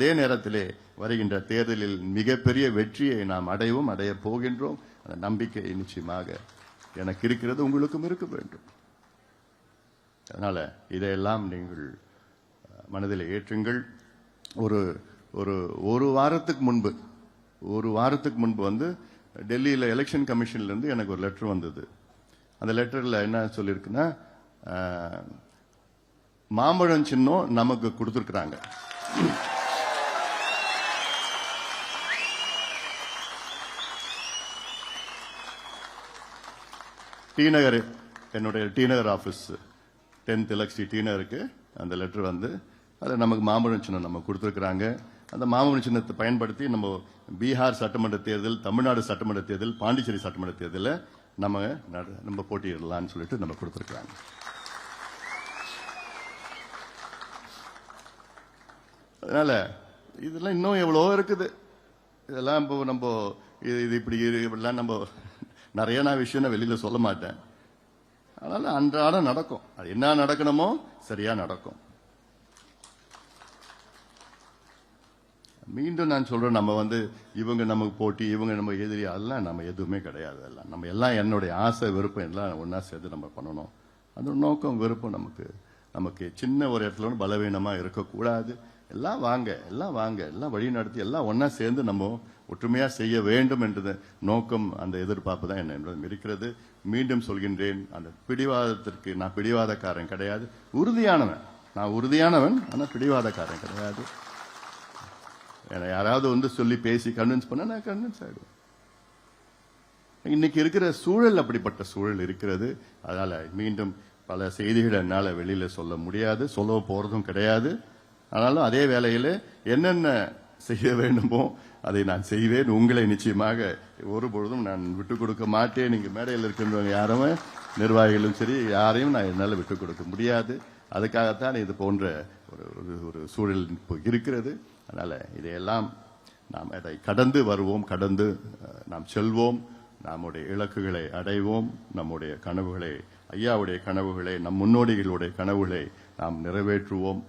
அதே நேரத்திலே வருகின்ற தேர்தலில் மிகப்பெரிய வெற்றியை நாம் அடைவோம் அடைய போகின்றோம். அந்த நம்பிக்கை நிச்சயமாக எனக்கு இருக்கிறது உங்களுக்கும் இருக்க வேண்டும். அதனால இதையெல்லாம் நீங்கள் மனதில் ஏற்றுங்கள். ஒரு ஒரு ஒரு வாரத்துக்கு முன்பு ஒரு வாரத்துக்கு முன்பு வந்து டெல்லியில் எலெக்ஷன் கமிஷன்ல இருந்து எனக்கு ஒரு லெட்டர் வந்தது. அந்த லெட்டர்ல என்ன சொல்லியிருக்குன்னா மாம்பழம் சின்னம் நமக்கு கொடுத்துருக்குறாங்க. டி நகர் என்னுடைய டி நகர் ஆஃபீஸ். டென்த் எலக்ஸி டி நகருக்கு அந்த லெட்டர் வந்து அதில் நமக்கு மாம்பழம் சின்னம் நம்ம கொடுத்துருக்குறாங்க. அந்த மாம்பழம் சின்னத்தை பயன்படுத்தி நம்ம பீகார் சட்டமன்ற தேர்தல் தமிழ்நாடு சட்டமன்ற தேர்தல் பாண்டிச்சேரி சட்டமன்ற தேர்தலில் நம்ம நட- நம்ம போட்டியிடலாம்னு சொல்லிட்டு நம்ம கொடுத்துருக்குறாங்க. அதனால் இதெல்லாம் இன்னும் எவ்வளோ இருக்குது. இதெல்லாம் இப்போ நம்ம இது இது இப்படி இரு- இப்படிலாம் நம்ம நிறைய நான் விஷயம் நான் வெளியில சொல்ல மாட்டேன். அதனால அன்றாடம் நடக்கும். அது என்ன நடக்கணுமோ சரியா நடக்கும். மீண்டும் நான் சொல்றேன் நம்ம வந்து இவங்க நமக்கு போட்டி இவங்க நம்ம எதிரி அதெல்லாம் நம்ம எதுவுமே கிடையாது எல்லாம் நம்ம எல்லாம் என்னுடைய ஆசை விருப்பம் எல்லாம் ஒன்றா சேர்த்து நம்ம பண்ணணும். அந்த நோக்கம் விருப்பம் நமக்கு. நமக்கு சின்ன ஒரு இடத்துல பலவீனமாக பலவீனமா இருக்கக்கூடாது. எல்லாம் வாங்க எல்லாம் வாங்க எல்லாம் வழி நடத்தி எல்லாம் ஒன்றா சேர்ந்து நம்ம ஒற்றுமையாக செய்ய வேண்டும் என்றது நோக்கம் அந்த எதிர்பார்ப்பு தான் என்னிடம் இருக்கிறது. மீண்டும் சொல்கின்றேன் அந்த பிடிவாதத்திற்கு நான் பிடிவாதக்காரன் கிடையாது. உறுதியானவன். நான் உறுதியானவன் ஆனால் பிடிவாதக்காரன் கிடையாது. என்னை யாராவது வந்து சொல்லி பேசி கன்வின்ஸ் பண்ண நான் கன்வின்ஸ் ஆகிடுவேன் இன்னைக்கு இருக்கிற சூழல் அப்படிப்பட்ட சூழல் இருக்கிறது. அதனால மீண்டும் பல செய்திகள் என்னால் வெளியில் சொல்ல முடியாது. சொல்ல போறதும் கிடையாது. ஆனாலும் அதே வேளையில் என்னென்ன செய்ய வேண்டுமோ அதை நான் செய்வேன். உங்களை நிச்சயமாக ஒரு பொழுதும் நான் விட்டுக் கொடுக்க மாட்டேன். நீங்க மேடையில் இருக்கின்றவங்க யாரும் நிர்வாகிகளும் சரி யாரையும் நான் என்னால் விட்டுக் கொடுக்க முடியாது. அதுக்காகத்தான் இது போன்ற ஒரு ஒரு- ஒரு சூழல் இப்போ இருக்கிறது. அதனால இதையெல்லாம் நாம் அதை கடந்து வருவோம். கடந்து நாம் செல்வோம். நம்முடைய இலக்குகளை அடைவோம். நம்முடைய கனவுகளை ஐயாவுடைய கனவுகளை நம் முன்னோடிகளுடைய கனவுகளை நாம் நிறைவேற்றுவோம்.